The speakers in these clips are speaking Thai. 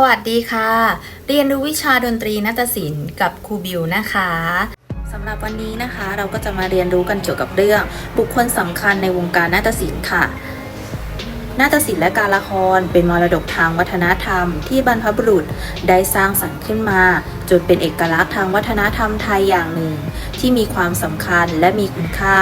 สวัสดีค่ะ เรียนรู้วิชาดนตรีนาฏศิลป์กับครูบิวนะคะสำหรับวันนี้นะคะเราก็จะมาเรียนรู้กันเกี่ยวกับเรื่อง บุคคลสำคัญในวงการนาฏศิลป์ค่ะ นาฏศิลป์และการละครเป็นมรดกทางวัฒนธรรม ที่บรรพบุรุษได้สร้างสรรค์ขึ้นมา จนเป็นเอกลักษณ์ทางวัฒนธรรมไทยอย่างหนึ่ง ที่มีความสำคัญและมีคุณค่า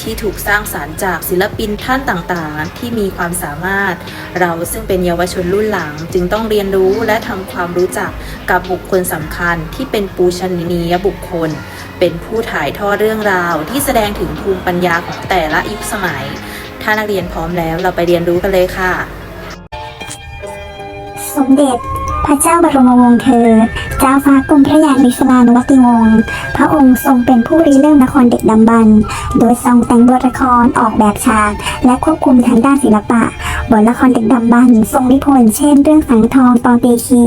ที่ถูกสร้างสารรค์จากศิลปินท่านต่างๆ ที่มีความสามารถ เราซึ่งเป็นเยาวชนรุ่นหลัง จึงต้องเรียนรู้และทำความรู้จักกับบุคคลสำคัญที่เป็นปูชนียบุคคล เป็นผู้ถ่ายทอดเรื่องราว ที่แสดงถึงภูมิปัญญาของแต่ละยุคสมัย ถ้านักเรียนพร้อมแล้วเราไปเรียนรู้กันเลยค่ะ สมเด็จ พระเจ้าบรมวงศ์เธอ เจ้าฟ้ากรมพระยาลิศลานุวัติวงศ์ พระองค์ทรงเป็นผู้ริเริ่มละครเด็กดำบรรโดยทรงแต่งบทละครออกแบบฉาก และควบคุมทางด้านศิลปะ บทละครเด็กดำบรรทรงนิพนธ์เช่น เรื่องสังทองตอนเตีคี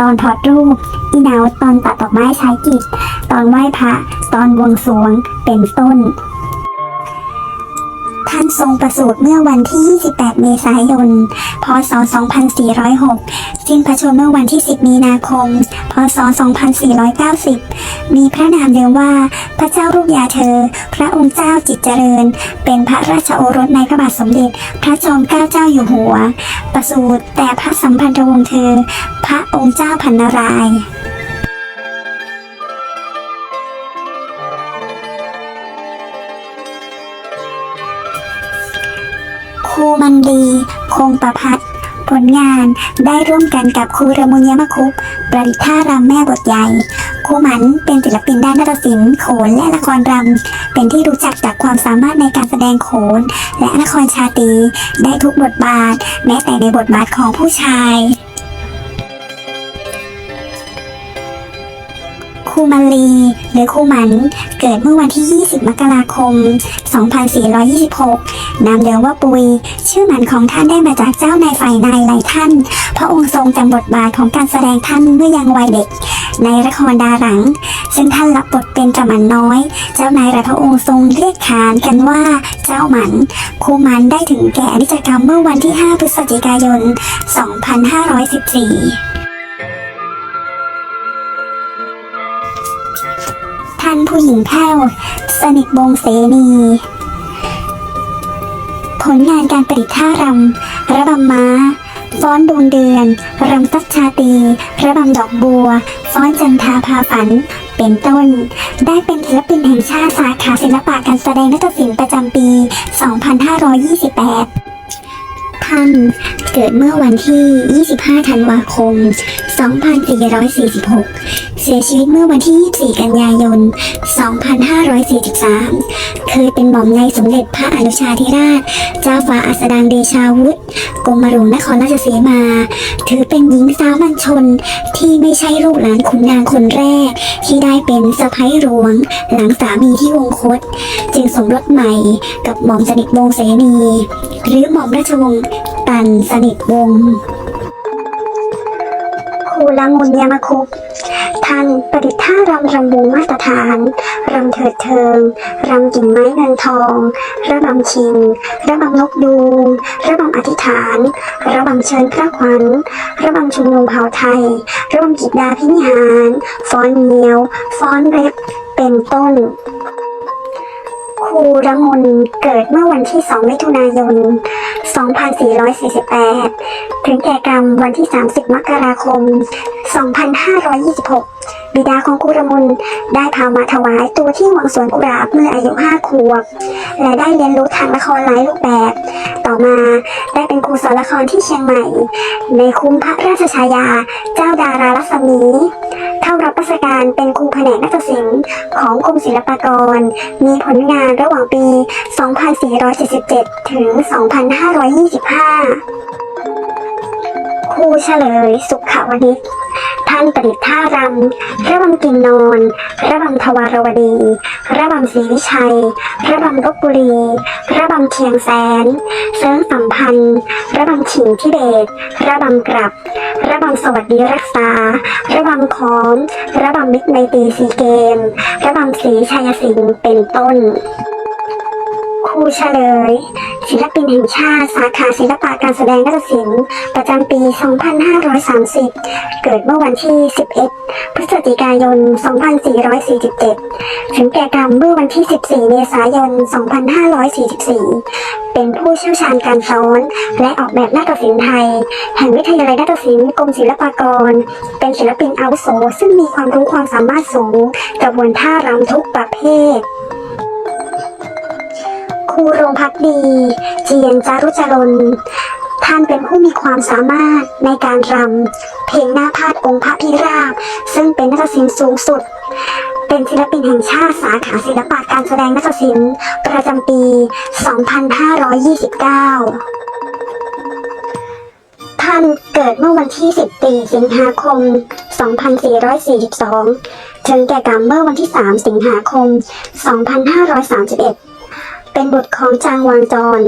ตอนถอดรูป อีนาวตอนตัดดอกไม้ชายกิจ ตอนไหว้พระ ตอนวงสวง เป็นต้น ท่านทรงประสูติเมื่อวันที่ 28 เมษายน พศ 2406 สิ้นพระชนม์เมื่อวันที่ 10 มีนาคม พศ 2490 มีพระนามเดิมว่าพระเจ้าลูกยาเธอ พระองค์เจ้าจิตเจริญ เป็นพระราชโอรสในพระบาทสมเด็จ พระจอมเกล้าเจ้าอยู่หัว ประสูติแต่พระสัมพันธวงศ์เธอ พระองค์เจ้าพันนารายณ์ มันดี คงประพัดผลงานได้ร่วมกันกับครูระมุญยมคุปประดิษฐ์ท่ารำแม่บทใหญ่ครูหมันเป็นศิลปินด้านนาฏศิลป์โขนและละครรำเป็นที่รู้จักจากความสามารถในการแสดงโขน และละครชาตรีได้ทุกบทบาท แม้แต่ในบทบาทของผู้ชาย มันลีหรือครูหมันเกิดเมื่อวันที่ 20 มกราคม 2426 นามเดิมว่าปุย ชื่อหมันของท่านได้มาจากเจ้านายฝ่ายนายหลายท่าน พระองค์ทรงจำบทบาทของการแสดงท่านเมื่อยังวัยเด็ก ในละครดาหลัง ซึ่งท่านรับบทเป็นจาหมันน้อย เจ้านายและพระองค์ทรงเรียกขานกันว่าเจ้าหมันครูหมันได้ถึงแก่อนิจกรรมเมื่อวันที่ 5 พฤศจิกายน 2514 นผู้หญิงแพ้ว สนิทวงเสนี ผลงานการประดิษฐ์ท่ารำ ระบำม้า ฟ้อนดวงเดือน รำตักชาตี ระบำดอกบัว ฟ้อนจันทาพาฝัน เป็นต้น ได้เป็นศิลปินแห่งชาติสาขาศิลปะการแสดงนาฏศิลป์ประจำปี 2528ท่านเกิดเมื่อวันที่ 25 ธันวาคม 2446 เสียชีวิตเมื่อวันที่ 24 กันยายน 2543 เคยเป็นหม่อมในสมเด็จพระอนุชาธิราช เจ้าฟ้าอัสดางเดชาวุฒิกรมหลวงนครราชสีมา ถือเป็นหญิงสาวมัญชนที่ไม่ใช่ลูกหลานขุนนางคนแรก ที่ได้เป็นสะพ้ยหลวง หลังสามีที่วงคต จึงสมรสใหม่กับหม่อมสนิทวงศ์เสนี หรือหม่อมราชวงศ์ตันสนิทวงศ์ รูละมุนยามคุปท่านประดิษฐ์ท่ารำรำวงมาตรฐานรำเถิดเทิงรำกิ่งไม้เงินทองระบำชิงระบำนกยูงระบำอธิษฐานระบำเชิญพระขวัญระบำชุมนุมเผ่าไทยระบำกิจดาพินิหาร ฟ้อนเนียว ฟ้อนเร็บเป็นต้น คูระมนเกิดเมื่อวันที่ 2 มิถุนายน 2448 ถึงแก่กรรมวันที่ 30 มกราคม 2526 บิดาของครูระมนได้พามาถวายตัวที่วังสวนกุหลาบเมื่ออายุ 5 ขวบ และได้เรียนรู้ทางละครหลายรูปแบบ ต่อมาได้เป็นครูสอนละครที่เชียงใหม่ ในคุ้มพระราชชายา เจ้าดารารัศมี เข้ารับราชการเป็นครูแผนกนักศิลป์ของกรมศิลปากร มีผลงานระหว่างปี 2477 ถึง 2525 ครูเฉลยสุขวณิช ท่านประดิษฐ์ท่ารำระบำกินนอนระบำทวารวดี ระบำศรีวิชัย ระบำลบบุรี ระบำเชียงแสน เสริมสัมพันธ์ ระบำฉิงทิเบต ระบำกลับ ระบำสวัสดีรักษา ระบำของระบำมิตรในตีสีเกม ระบำศรีชัยสิงห์เป็นต้นครูเฉลย ศิลปินแห่งชาติสาขาศิลปะการแสดงนาฏศิลป์ประจำปี 2530 เกิดเมื่อวันที่ 11 พฤศจิกายน 2447 ถึงแก่กรรมเมื่อวันที่ 14 เมษายน 2544 เป็นผู้เชี่ยวชาญการสอน และออกแบบนาฏศิลป์ไทย แห่งวิทยาลัยนาฏศิลป์กรมศิลปากร เป็นศิลปินอาวุโสซึ่งมีความรู้ความสามารถสูงกระบวนท่ารำทุกประเภท ครูโรงพักดีเจียนจารุจรนท่านเป็นผู้มีความสามารถในการรำเพลงหน้าพาดองค์พระพิราบ ซึ่งเป็นนาฏศิลป์สูงสุด เป็นศิลปินแห่งชาติสาขาศิลปะการแสดงนาฏศิลป์ประจำปี 2529 ท่านเกิดเมื่อวันที่10ปีสิงหาคม 2442 ถึงแก่กรรมเมื่อวันที่ 3 สิงหาคม 2531 เป็นบุตรของจางวางจร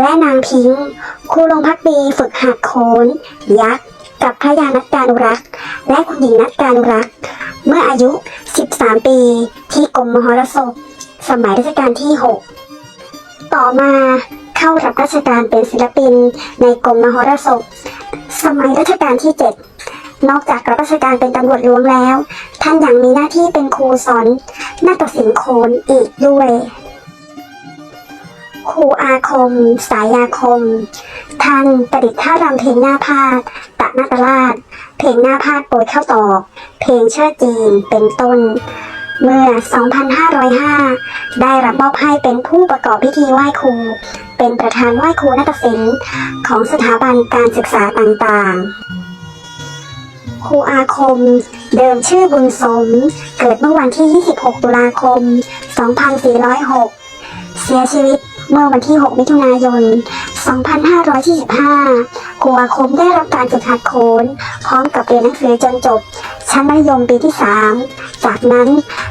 และนางพิงครูลงพักดีฝึกหัดโขน ยักษ์ กับพระยานักการรัก และคุณหญิงนักการรัก เมื่ออายุ 13 ปี ที่กรมมหรสพ สมัยรัชกาลที่ 6 ต่อมาเข้ารับราชการเป็นศิลปินในกรมมหรสพ สมัยรัชกาลที่ 7 นอกจากรับราชการเป็นตำรวจหลวงแล้ว ท่านยังมีหน้าที่เป็นครูสอนนาฏศิลป์โขนอีกด้วย ครูอาคม สายอาคม ท่านประดิษฐ์ท่ารำเพลงหน้าพาดตะนาตราชเพลงหน้าพาดโปรยข้าตอก เพลงเชิดจีนเป็นต้น เมื่อ 2505 ได้รับมอบให้เป็นผู้ประกอบพิธีไหว้ครู เป็นประธานไหว้ครูนาฏศิลป์ของสถาบันการศึกษาต่างๆครูอาคม เดิมชื่อบุญสม เกิดเมื่อวันที่ 26 ตุลาคม 2406 เสียชีวิต เมื่อวันที่ 6 มิถุนายน 2525ครูอาคมได้รับการฝึกหัดโขนพร้อมกับเรียนหนังสือจนจบ ชั้นมัธยมปีที่ 3 จากนั้น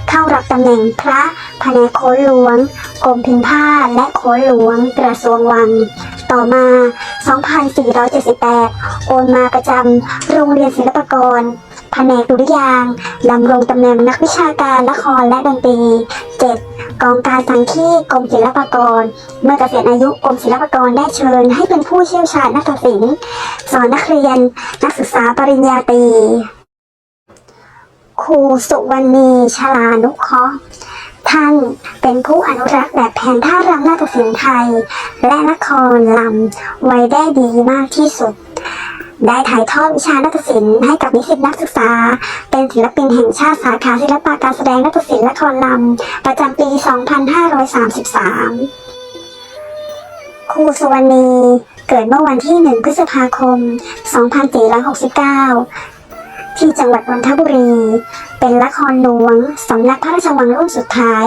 เข้ารับตำแหน่งพระแผนกโขนหลวงกรมพิมพ์ผ้าและโขนหลวงกระทรวงวัง ต่อมา 2478 โอนมาประจำโรงเรียนศิลปากร แผนกดุริยางดำรงตำแหน่งนักวิชาการละครและดนตรี 7. กองการสังคีกรมศิลปากร เมื่อเกษียณอายุกรมศิลปากรได้เชิญ ให้เป็นผู้เชี่ยวชาญนักศิลป์สอนนักเรียน นักศึกษาปริญญาตรีครูสุวรรณีชลานุเคราะห์ท่านเป็นผู้อนุรักษ์แบบแผนท่ารำนาฏศิลป์ไทย และละครลำไว้ได้ดีมากที่สุด ได้ถ่ายทอดวิชานาฏศิลป์ให้กับนิสิตนักศึกษา เป็นศิลปินแห่งชาติสาขาศิลปะการแสดงนาฏศิลป์ละครลำประจำปี 2533 ครูสุวรรณี เกิดเมื่อวันที่ 1 พฤษภาคม 2469 ที่จังหวัดนนทบุรี เป็นละครหลวงสำนักพระราชวังรุ่นสุดท้าย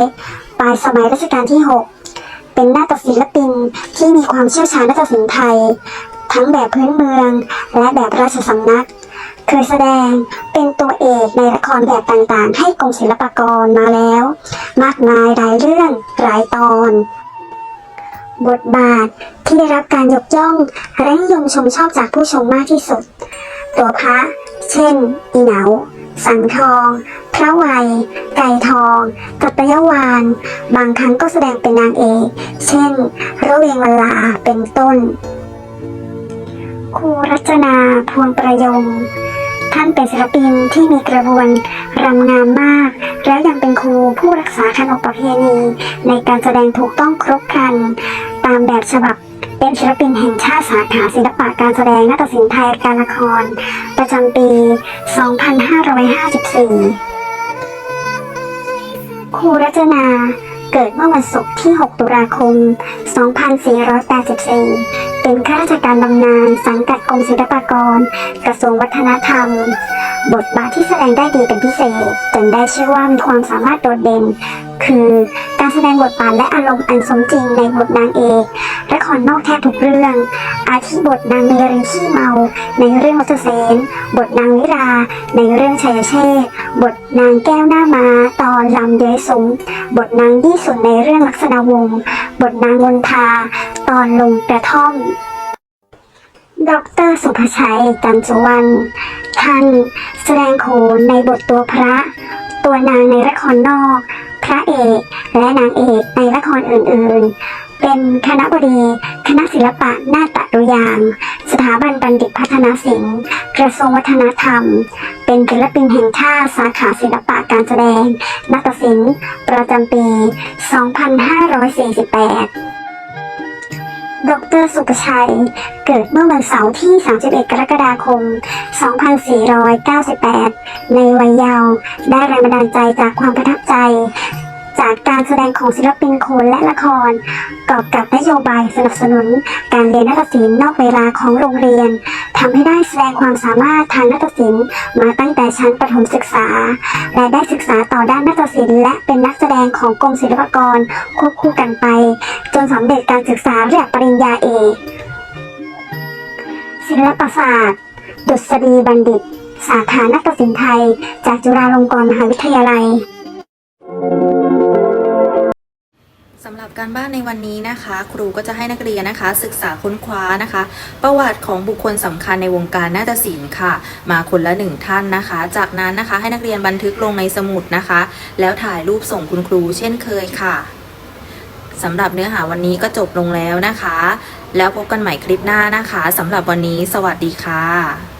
ปลายสมัยรัชกาลที่ 6เป็นนาฏศิลปินที่มีความเชี่ยวชาญนาฏศิลป์ไทย ทั้งแบบพื้นเมืองและแบบราชสำนักเคยแสดงเป็นตัวเอกในละครแบบต่างๆ ให้กรมศิลปากรมาแล้ว มากมายหลายเรื่องหลายตอน บทบาทที่ได้รับการยกย่องและนิยมชมชอบจากผู้ชมมากที่สุด ตัวพระ เช่น อีเหนาสังทอง พระวัย ไก่ทองกัปปยวาน บางครั้งก็แสดงเป็นนางเอก เช่น ระเวงวลา เป็นต้น ครูรัชนาพวงประยง ท่านเป็นศิลปินที่มีกระบวนรำงามมาก แล้วยังเป็นครูผู้รักษาขนบประเพณี ในการแสดงถูกต้องครบครัน ตามแบบฉบับเป็นศิลปินแห่งชาติสาขาศิลปะการแสดงนาฏศิลป์ไทยการละคร ประจำปี 2554 ครูรัชนาเกิดเมื่อวันศุกร์ที่ 6 ตุลาคม 2484 เป็นข้าราชการบำนาญสังกัดกรมศิลปากร กระทรวงวัฒนธรรม บทบาทที่แสดงได้ดีเป็นพิเศษ จนได้ชื่อว่ามีความสามารถโดดเด่น คือการแสดงบทบาทและอารมณ์อันสมจริงในบทนางเอกละครนอกแทบทุกเรื่อง อาทิบทนางเมรีขี้เมา ในเรื่องวัชเสนบทนางวิรา ในเรื่องชัยเชษบทนางแก้วหน้ามาตอนลำเย้ยสงบทนางยี่สุนในเรื่องลักษณะวงศ์ บทนางมนทา ตอนลงกระท่อม ดรสุภชัยจันสุวรรณท่านแสดงโขนในบทตัวพระ ตัวนางในละครนอก พระเอกและนางเอกในละครอื่นๆ เป็นคณะบดี คณะศิลปะนาฏดุยาง สถาบันบัณฑิตพัฒนาศิลป์ กระทรวงวัฒนธรรม เป็นศิลปินแห่งชาติสาขาศิลปะการแสดง นาฏศิลป์ ประจำปี 2548ดรสุประชัย เกิดเมื่อวันเสาร์ที่ 31 กรกฎาคม 2498 ในวัยเยาว์ได้แรงบันดาลใจจากความประทับใจ จากการแสดงของศิลปินโขนและละครกอบกับนโยบายสนับสนุน การเรียนนาฏศิลป์นอกเวลาของโรงเรียนทำให้ได้แสดงความสามารถทางนาฏศิลป์มาตั้งแต่ชั้นประถมศึกษา และได้ศึกษาต่อด้านนาฏศิลป์และเป็นนักแสดงของกรมศิลปากรควบคู่กันไป จนสำเร็จการศึกษาระดับปริญญาเอกศิลปศาสตร์ ดุษฎีบัณฑิต สาขานาฏศิลป์ไทย จากจุฬาลงกรณ์มหาวิทยาลัย สำหรับการบ้านในวันนี้นะคะ ครูก็จะให้นักเรียนนะคะ ศึกษาค้นคว้านะคะ ประวัติของบุคคลสำคัญในวงการนาฏศิลป์ค่ะ มาคนละหนึ่งท่านนะคะ จากนั้นนะคะให้นักเรียนบันทึกลงในสมุดนะคะ แล้วถ่ายรูปส่งคุณครูเช่นเคยค่ะสำหรับเนื้อหาวันนี้ก็จบลงแล้วนะคะ แล้วพบกันใหม่คลิปหน้านะคะสำหรับวันนี้ สวัสดีค่ะ